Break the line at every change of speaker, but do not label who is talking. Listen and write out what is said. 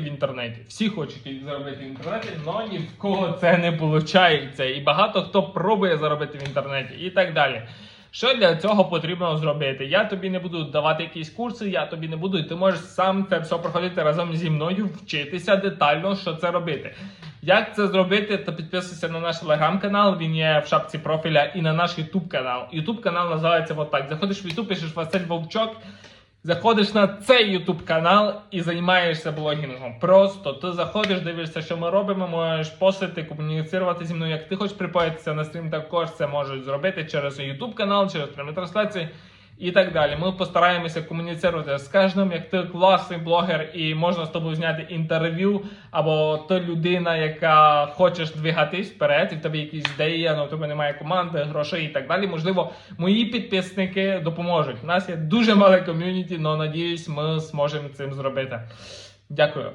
в інтернеті. Всі хочуть заробити в інтернеті, але ні в кого це не виходить. І багато хто пробує заробити в інтернеті і так далі. Що для цього потрібно зробити? Я тобі не буду давати якісь курси, я тобі не буду, і ти можеш сам це все проходити разом зі мною, вчитися детально, що це робити. Як це зробити, то підписуйся на наш телеграм-канал, він є в шапці профіля, і на наш Ютуб канал. Ютуб канал називається от так. Заходиш в Ютуб, пишеш Василь Вовчок, заходиш на цей Ютуб канал і займаєшся блогінгом. Просто ти заходиш, дивишся, що ми робимо, можеш постити, комуніцирувати зі мною. Як ти хочеш припоїтися на стрім, також це можуть зробити через Ютуб канал, через прямі трансляції. І так далі. Ми постараємося комуніцирувати з кожним, як ти класний блогер, і можна з тобою зняти інтерв'ю, або ти людина, яка хочеш двигатись вперед, і в тебе якісь ідеї, але в тебе немає команди, грошей і так далі. Можливо, мої підписники допоможуть. У нас є дуже мале ком'юніті, але надіюсь, ми зможемо цим зробити. Дякую.